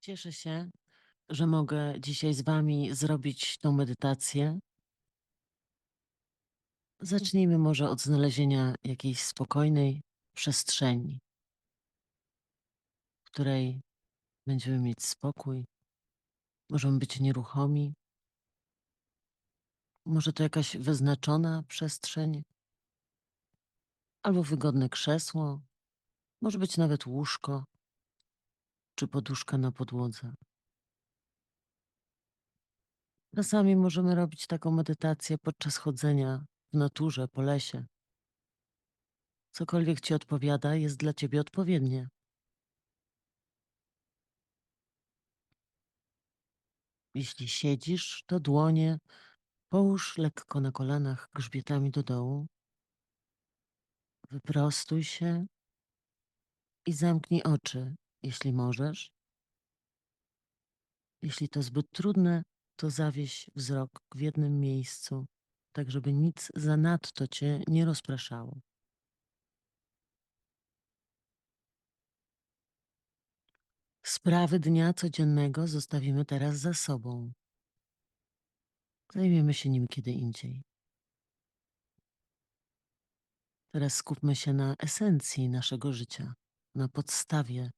Cieszę się, że mogę dzisiaj z Wami zrobić tą medytację. Zacznijmy może od znalezienia jakiejś spokojnej przestrzeni, w której będziemy mieć spokój. Możemy być nieruchomi. Może to jakaś wyznaczona przestrzeń, albo wygodne krzesło, może być nawet łóżko czy poduszka na podłodze. Czasami możemy robić taką medytację podczas chodzenia w naturze, po lesie. Cokolwiek ci odpowiada, jest dla ciebie odpowiednie. Jeśli siedzisz, to dłonie połóż lekko na kolanach grzbietami do dołu. Wyprostuj się i zamknij oczy, jeśli możesz. Jeśli to zbyt trudne, to zawieś wzrok w jednym miejscu, tak żeby nic zanadto cię nie rozpraszało. Sprawy dnia codziennego zostawimy teraz za sobą. Zajmiemy się nim kiedy indziej. Teraz skupmy się na esencji naszego życia, na podstawie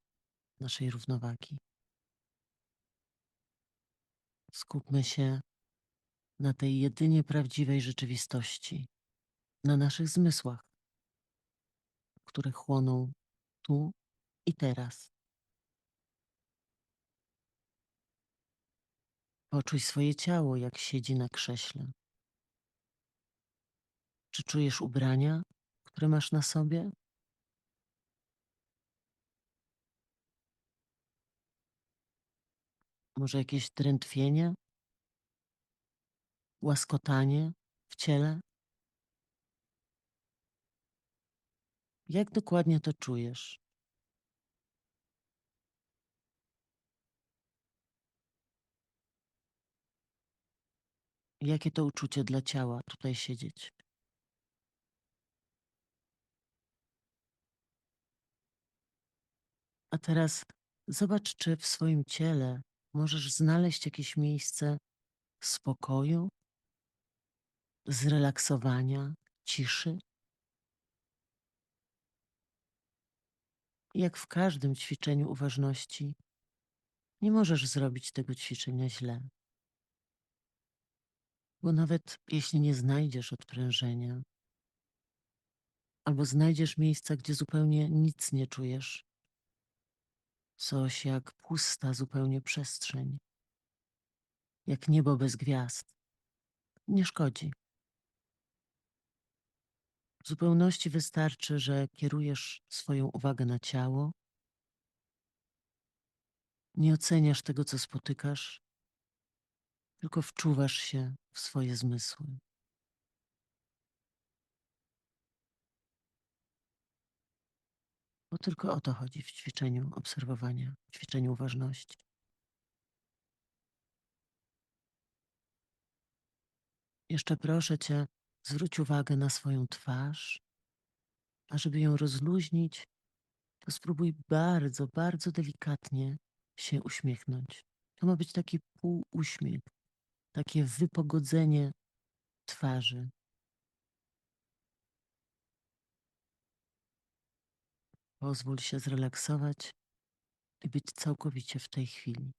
naszej równowagi. Skupmy się na tej jedynie prawdziwej rzeczywistości, na naszych zmysłach, które chłoną tu i teraz. Poczuj swoje ciało, jak siedzi na krześle. Czy czujesz ubrania, które masz na sobie? Może jakieś drętwienie? Łaskotanie w ciele? Jak dokładnie to czujesz? Jakie to uczucie dla ciała tutaj siedzieć? A teraz zobacz, czy w swoim ciele możesz znaleźć jakieś miejsce spokoju, zrelaksowania, ciszy. Jak w każdym ćwiczeniu uważności, nie możesz zrobić tego ćwiczenia źle. Bo nawet jeśli nie znajdziesz odprężenia, albo znajdziesz miejsca, gdzie zupełnie nic nie czujesz, coś jak pusta zupełnie przestrzeń, jak niebo bez gwiazd, nie szkodzi. W zupełności wystarczy, że kierujesz swoją uwagę na ciało, nie oceniasz tego, co spotykasz, tylko wczuwasz się w swoje zmysły. Bo tylko o to chodzi w ćwiczeniu obserwowania, w ćwiczeniu uważności. Jeszcze proszę Cię, zwróć uwagę na swoją twarz, a żeby ją rozluźnić, to spróbuj bardzo, bardzo delikatnie się uśmiechnąć. To ma być taki półuśmiech, takie wypogodzenie twarzy. Pozwól się zrelaksować i być całkowicie w tej chwili.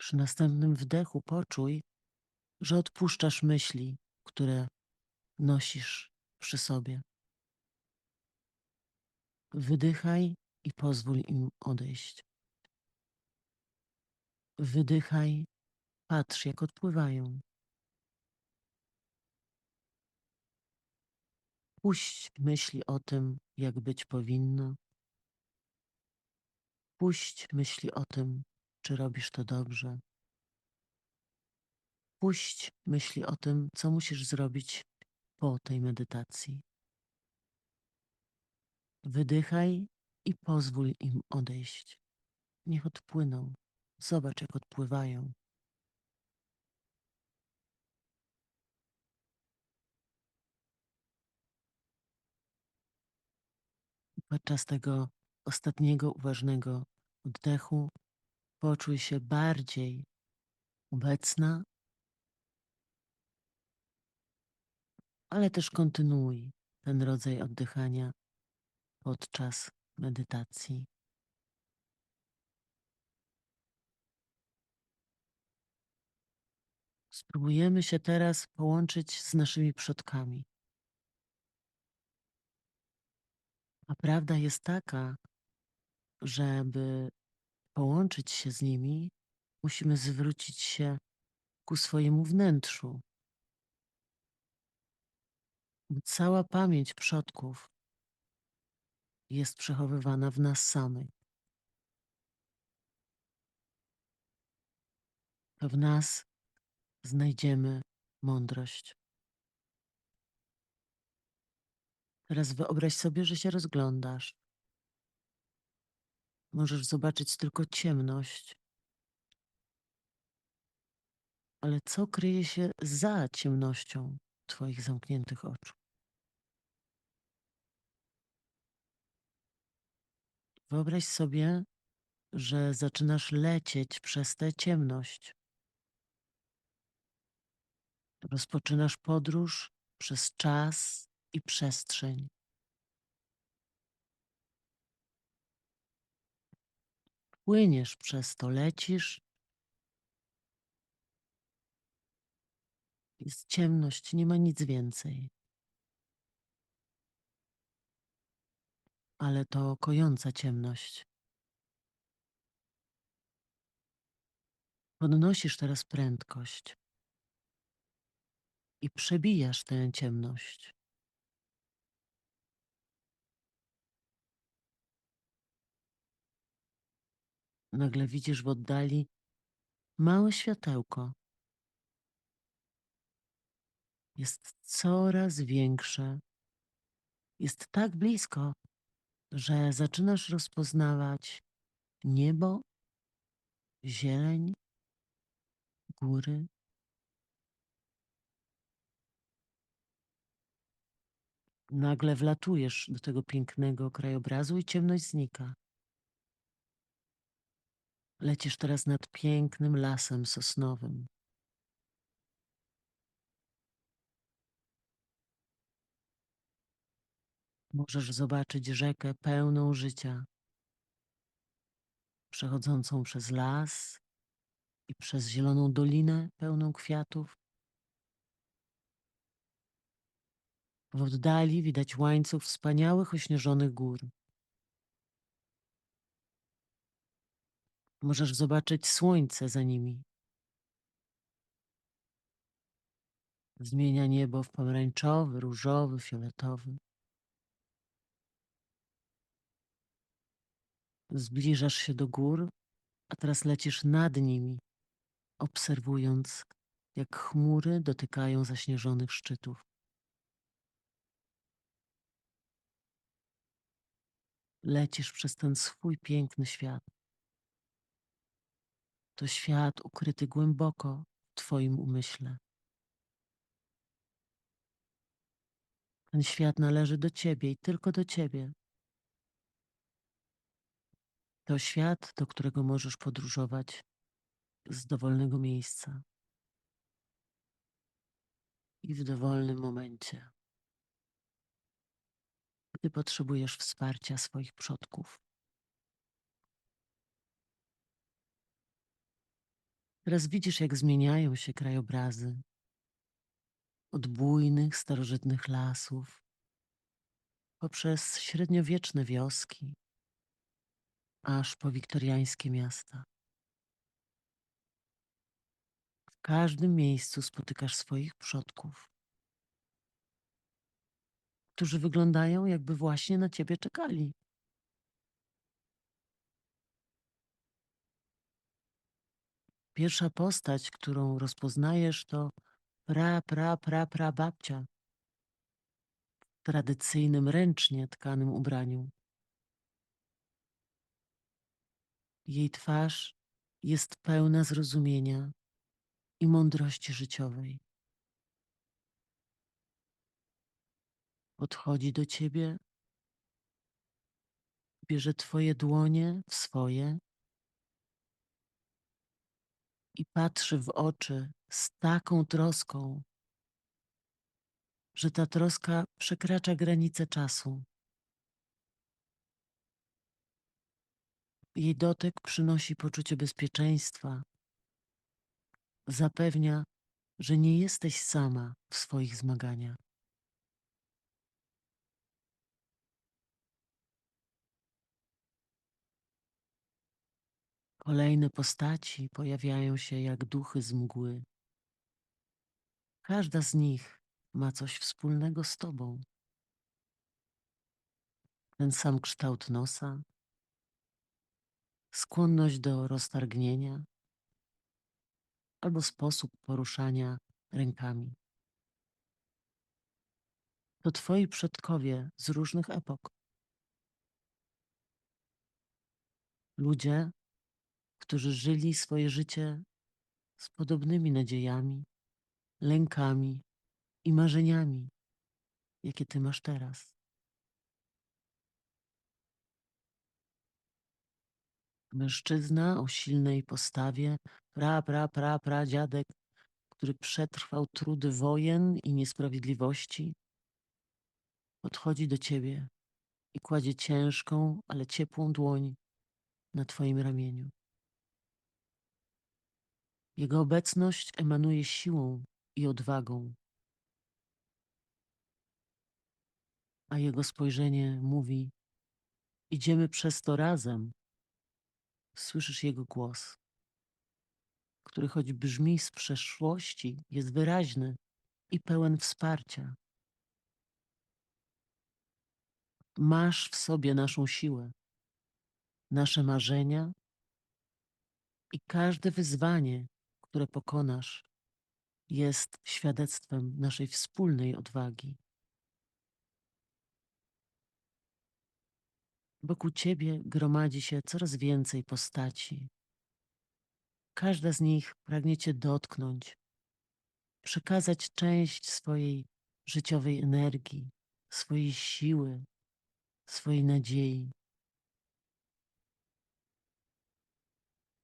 Przy następnym wdechu poczuj, że odpuszczasz myśli, które nosisz przy sobie. Wydychaj i pozwól im odejść. Wydychaj, patrz jak odpływają. Puść myśli o tym, jak być powinno. Puść myśli o tym, czy robisz to dobrze. Puść myśli o tym, co musisz zrobić po tej medytacji. Wydychaj i pozwól im odejść. Niech odpłyną. Zobacz, jak odpływają. Podczas tego ostatniego uważnego oddechu poczuj się bardziej obecna, ale też kontynuuj ten rodzaj oddychania podczas medytacji. Spróbujemy się teraz połączyć z naszymi przodkami. A prawda jest taka, żeby połączyć się z nimi, musimy zwrócić się ku swojemu wnętrzu. Cała pamięć przodków jest przechowywana w nas samych. To w nas znajdziemy mądrość. Teraz wyobraź sobie, że się rozglądasz. Możesz zobaczyć tylko ciemność. Ale co kryje się za ciemnością Twoich zamkniętych oczu? Wyobraź sobie, że zaczynasz lecieć przez tę ciemność. Rozpoczynasz podróż przez czas i przestrzeń. Płyniesz przez to, lecisz. Jest ciemność, nie ma nic więcej. Ale to kojąca ciemność. Podnosisz teraz prędkość i przebijasz tę ciemność. Nagle widzisz w oddali małe światełko. Jest coraz większe. Jest tak blisko, że zaczynasz rozpoznawać niebo, zieleń, góry. Nagle wlatujesz do tego pięknego krajobrazu i ciemność znika. Lecisz teraz nad pięknym lasem sosnowym. Możesz zobaczyć rzekę pełną życia, przechodzącą przez las i przez zieloną dolinę pełną kwiatów. W oddali widać łańcuch wspaniałych ośnieżonych gór. Możesz zobaczyć słońce za nimi. Zmienia niebo w pomarańczowy, różowy, fioletowy. Zbliżasz się do gór, a teraz lecisz nad nimi, obserwując, jak chmury dotykają zaśnieżonych szczytów. Lecisz przez ten swój piękny świat. To świat ukryty głęboko w Twoim umyśle. Ten świat należy do Ciebie i tylko do Ciebie. To świat, do którego możesz podróżować z dowolnego miejsca i w dowolnym momencie, gdy potrzebujesz wsparcia swoich przodków. Teraz widzisz, jak zmieniają się krajobrazy od bujnych, starożytnych lasów poprzez średniowieczne wioski, aż po wiktoriańskie miasta. W każdym miejscu spotykasz swoich przodków, którzy wyglądają, jakby właśnie na ciebie czekali. Pierwsza postać, którą rozpoznajesz, to pra, pra, pra, pra babcia w tradycyjnym, ręcznie tkanym ubraniu. Jej twarz jest pełna zrozumienia i mądrości życiowej. Podchodzi do ciebie bierze Twoje dłonie w swoje i patrzy w oczy z taką troską, że ta troska przekracza granice czasu. Jej dotyk przynosi poczucie bezpieczeństwa, zapewnia, że nie jesteś sama w swoich zmaganiach. Kolejne postaci pojawiają się jak duchy z mgły. Każda z nich ma coś wspólnego z tobą. Ten sam kształt nosa, skłonność do roztargnienia albo sposób poruszania rękami. To twoi przodkowie z różnych epok. Ludzie, którzy żyli swoje życie z podobnymi nadziejami, lękami i marzeniami, jakie ty masz teraz. Mężczyzna o silnej postawie, pra, pra, pra, pra dziadek, który przetrwał trudy wojen i niesprawiedliwości, podchodzi do ciebie i kładzie ciężką, ale ciepłą dłoń na twoim ramieniu. Jego obecność emanuje siłą i odwagą, a jego spojrzenie mówi: Idziemy przez to razem. Słyszysz jego głos, który choć brzmi z przeszłości, jest wyraźny i pełen wsparcia. Masz w sobie naszą siłę, nasze marzenia i każde wyzwanie, które pokonasz, jest świadectwem naszej wspólnej odwagi. Wokół ciebie gromadzi się coraz więcej postaci. Każda z nich pragnie cię dotknąć, przekazać część swojej życiowej energii, swojej siły, swojej nadziei.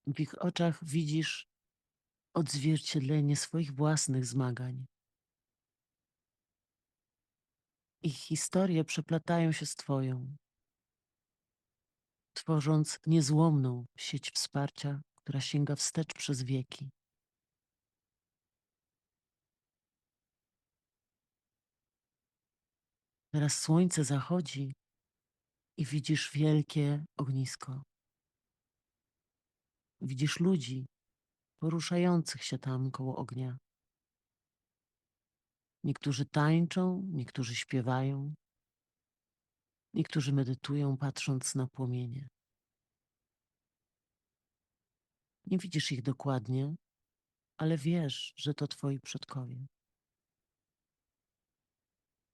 W ich oczach widzisz odzwierciedlenie swoich własnych zmagań. Ich historie przeplatają się z Twoją, tworząc niezłomną sieć wsparcia, która sięga wstecz przez wieki. Teraz słońce zachodzi i widzisz wielkie ognisko. Widzisz ludzi poruszających się tam koło ognia. Niektórzy tańczą, niektórzy śpiewają, niektórzy medytują, patrząc na płomienie. Nie widzisz ich dokładnie, ale wiesz, że to twoi przodkowie.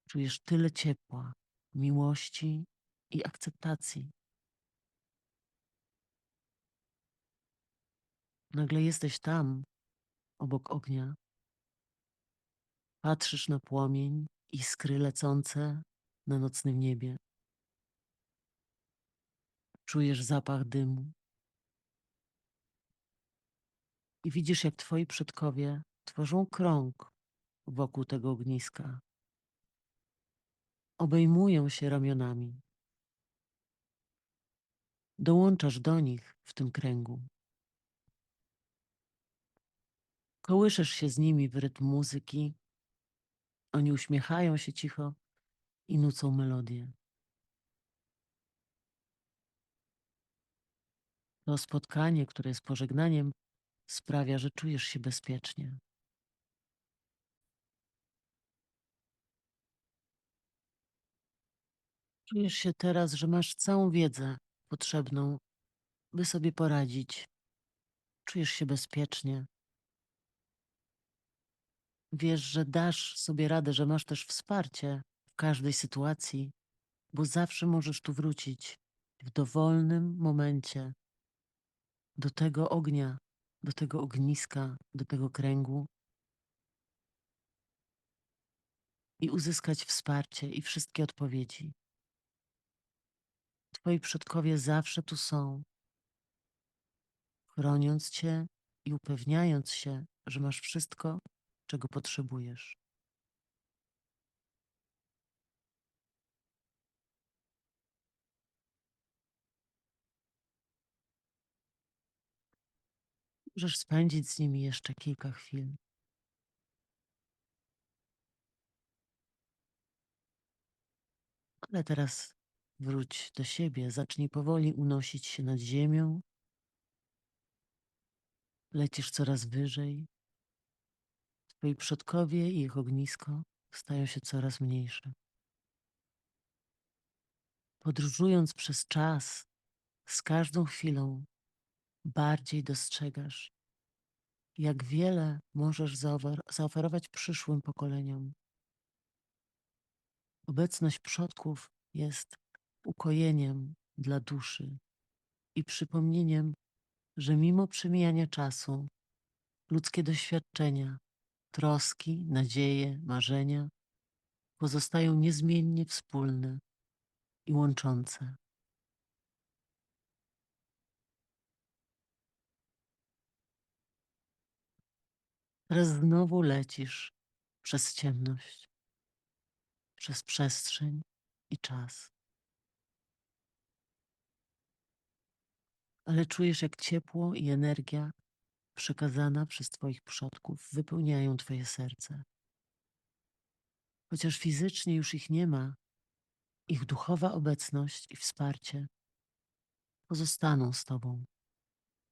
Czujesz tyle ciepła, miłości i akceptacji. Nagle jesteś tam, obok ognia. Patrzysz na płomień, iskry lecące na nocnym niebie. Czujesz zapach dymu. I widzisz, jak twoi przodkowie tworzą krąg wokół tego ogniska. Obejmują się ramionami. Dołączasz do nich w tym kręgu. Kołyszysz się z nimi w rytm muzyki. Oni uśmiechają się cicho i nucą melodię. To spotkanie, które jest pożegnaniem, sprawia, że czujesz się bezpiecznie. Czujesz się teraz, że masz całą wiedzę potrzebną, by sobie poradzić. Czujesz się bezpiecznie. Wiesz, że dasz sobie radę, że masz też wsparcie w każdej sytuacji, bo zawsze możesz tu wrócić w dowolnym momencie do tego ognia, do tego ogniska, do tego kręgu i uzyskać wsparcie i wszystkie odpowiedzi. Twoi przodkowie zawsze tu są, chroniąc cię i upewniając się, że masz wszystko, czego potrzebujesz. Możesz spędzić z nimi jeszcze kilka chwil. Ale teraz wróć do siebie, zacznij powoli unosić się nad ziemią. Lecisz coraz wyżej. Twoi przodkowie i ich ognisko stają się coraz mniejsze. Podróżując przez czas, z każdą chwilą bardziej dostrzegasz, jak wiele możesz zaofer- zaoferować przyszłym pokoleniom. Obecność przodków jest ukojeniem dla duszy i przypomnieniem, że mimo przemijania czasu, ludzkie doświadczenia, troski, nadzieje, marzenia pozostają niezmiennie wspólne i łączące. Teraz znowu lecisz przez ciemność, przez przestrzeń i czas. Ale czujesz, jak ciepło i energia przekazana przez Twoich przodków wypełniają Twoje serce. Chociaż fizycznie już ich nie ma, ich duchowa obecność i wsparcie pozostaną z Tobą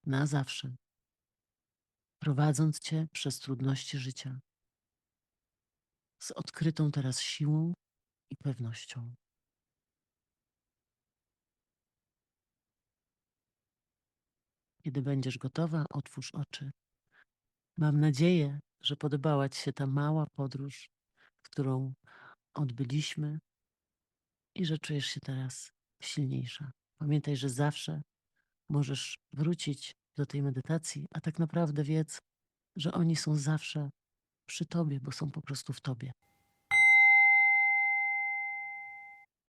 na zawsze, prowadząc Cię przez trudności życia z odkrytą teraz siłą i pewnością. Kiedy będziesz gotowa, otwórz oczy. Mam nadzieję, że podobała Ci się ta mała podróż, którą odbyliśmy i że czujesz się teraz silniejsza. Pamiętaj, że zawsze możesz wrócić do tej medytacji, a tak naprawdę wiedz, że oni są zawsze przy Tobie, bo są po prostu w Tobie.